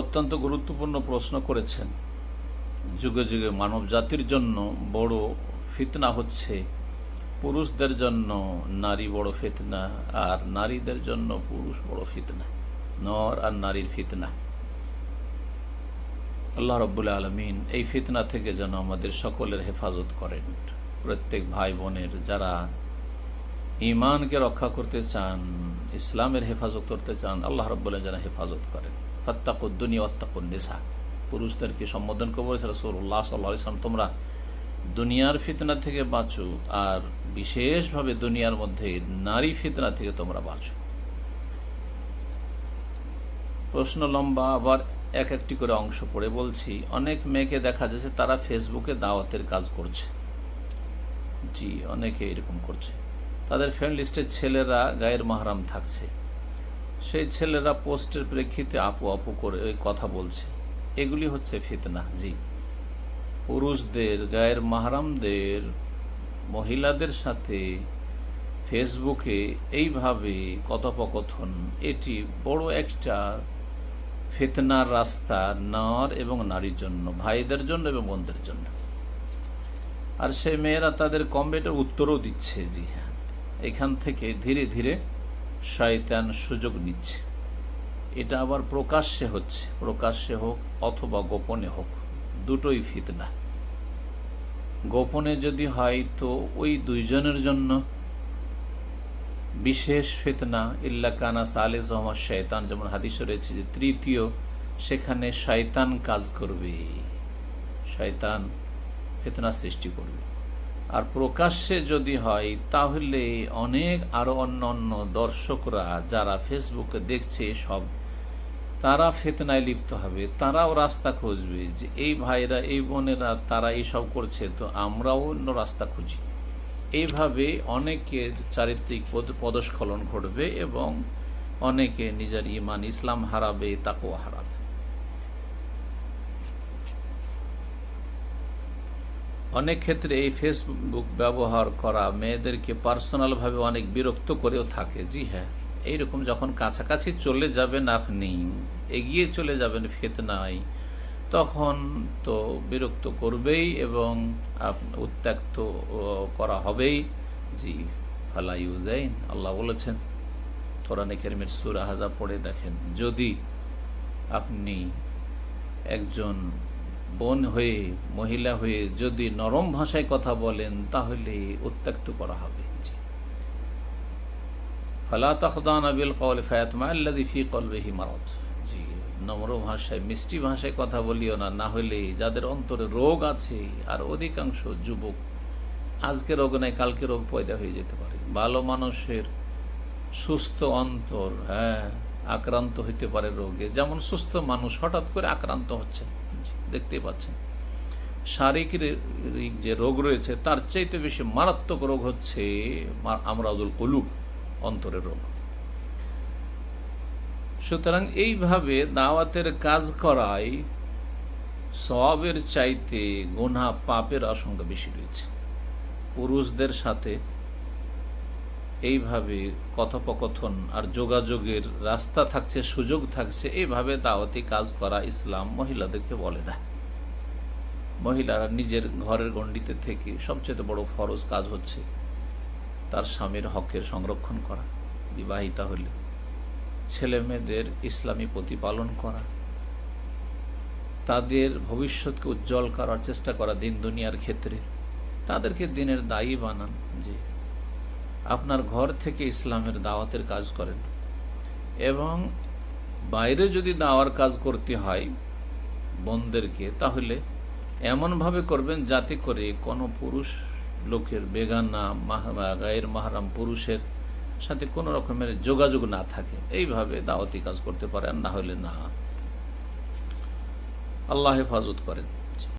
অত্যন্ত গুরুত্বপূর্ণ প্রশ্ন করেছেন। যুগে যুগে মানব জাতির জন্য বড় ফিতনা হচ্ছে পুরুষদের জন্য নারী বড় ফিতনা আর নারীদের জন্য পুরুষ বড় ফিতনা, নর আর নারীর ফিতনা। আল্লাহ রব্বুল আলমিন এই ফিতনা থেকে যেন আমাদের সকলের হেফাজত করেন। প্রত্যেক ভাই বোনের যারা ইমানকে রক্ষা করতে চান, ইসলামের হেফাজত করতে চান, আল্লাহ রব্বুল্লাহ যেন হেফাজত করেন। ফত্তাকুদ্দুনি অত্তাকুন নিসা। পুরুষদেরকে সম্বোধন করে বলেছে তোমরা দুনিয়ার ফিতনা থেকে বাঁচো আর বিশেষভাবে দুনিয়ার মধ্যে নারী ফিতনা থেকে তোমরা বাঁচো। প্রশ্ন লম্বা, আবার এক একটি করে অংশ পড়ে বলছি। অনেক মেয়েকে দেখা যাচ্ছে তারা ফেসবুকে দাওয়াতের কাজ করছে। জি, অনেকে এরকম করছে। তাদের ফ্রেন্ড লিস্টের ছেলেরা গায়ের মাহারাম থাকছে। সেই ছেলেরা পোস্টের প্রেক্ষিতে আপু আপু করে কথা বলছে। এগুলি হচ্ছে ফিতনা, জি। পুরুষদের, গায়ের মাহারামদের, মহিলাদের সাথে ফেসবুকে এইভাবে কথোপকথন, এটি বড় একটা ফেতনার রাস্তা নর এবং নারীর জন্য, ভাইদের জন্য এবং বোনদের জন্য। আর সে মেয়েরা তাদের কমেন্টের উত্তরও দিচ্ছে, জি হ্যাঁ। এখান থেকে ধীরে ধীরে শয়তান সুযোগ নিচ্ছে। এটা আবার প্রকাশ্যে হচ্ছে। প্রকাশ্যে হোক অথবা গোপনে হোক, দুটোই ফিতনা। গোপনে যদি হয় তো ওই দুইজনের জন্য বিশেষ ফিতনা। ইল্লা কানা সালে জহমা শয়তান। যেমন হাদিস রয়েছে যে তৃতীয়, সেখানে শয়তান কাজ করবে। শয়তান ফেতনা সৃষ্টি করবে। আর প্রকাশ্যে যদি হয়, তাহলে অনেক আরও অন্য অন্য দর্শকরা যারা ফেসবুকে দেখছে সব, তারা ফেতনায় লিপ্ত হবে। তারাও রাস্তা খুঁজবে যে, এই ভাইরা, এই বোনেরা, তারা এইসব করছে, তো আমরাও অন্য রাস্তা খুঁজি। এইভাবে অনেকের চারিত্রিক পদস্খলন ঘটবে এবং অনেকে নিজের ইমান ইসলাম হারাবে তাকেও হারাবে। অনেক ক্ষেত্রে এই ফেসবুক ব্যবহার করা মেয়েদেরকে পার্সোনালভাবে অনেক বিরক্ত করেও থাকে। জি হ্যাঁ এইরকম যখন কাছাকাছি চলে যাবেন আপনি, এগিয়ে চলে যাবেন ফেতনায়, তখন তো বিরক্ত করবেই এবং উত্ত্যক্ত করা হবেই। জি ফালাইউজাইন আল্লাহ বলেছেন, কোরআনে কেরমের সুরা হাজা পড়ে দেখেন, যদি আপনি একজন বোন হয়ে, মহিলা হয়ে যদি নরম ভাষায় কথা বলেন, তাহলে উত্ত্যক্ত করা হবে। ফালা তখদান আবিল কল ফায়াতমা আল্লাদি ফি কলবেহি মারত জি, নম্র ভাষায়, মিষ্টি ভাষায় কথা বলিও না না হলে যাদের অন্তরে রোগ আছে, আর অধিকাংশ যুবক, আজকে রোগ নাই, কালকে রোগ পয়দা হয়ে যেতে পারে। ভালো মানুষের সুস্থ অন্তর হ্যাঁ আক্রান্ত হইতে পারে রোগে। যেমন সুস্থ মানুষ হঠাৎ করে আক্রান্ত হচ্ছে। দেখতে পাচ্ছেন। শারীরিক যে রোগ রয়েছে, তার চাইতে বেশি মারাত্মক রোগ হচ্ছে আমরাদুল কলুব অন্তরের রোগ। সুতরাং এইভাবে দাওয়াতের কাজ করাই সবের চাইতে গোনা পাপের আশঙ্কা বেশি রয়েছে। পুরুষদের সাথে এইভাবে কথোপকথন আর যোগাযোগের রাস্তা থাকছে, সুযোগ থাকছে, এইভাবে দাওয়াতি কাজ করা ইসলাম মহিলাদেরকে বলে না। মহিলারা নিজের ঘরের গণ্ডিতে থেকে সবচেয়ে বড় ফরজ কাজ হচ্ছে তার স্বামীর হকের সংরক্ষণ করা, বিবাহিতা হলে। ছেলে মেয়েদের ইসলামী প্রতিপালন করা, তাদের ভবিষ্যৎকে উজ্জ্বল করার চেষ্টা করা দিন দুনিয়ার ক্ষেত্রে। তাদেরকে দিনের দায়ী বানান যে আপনার ঘর থেকে ইসলামের দাওয়াতের কাজ করেন। এবং বাইরে যদি দাওয়ার কাজ করতে হয় বোনদেরকে তাহলে এমনভাবে করবেন যাতে করে কোনো পুরুষ লোকের বেগানা গায়ের মাহারাম পুরুষের সাথে কোনো রকমের যোগাযোগ না থাকে। এইভাবে দাওয়াতি কাজ করতে পারেন, না হলে না। আল্লাহ হেফাজত করেন।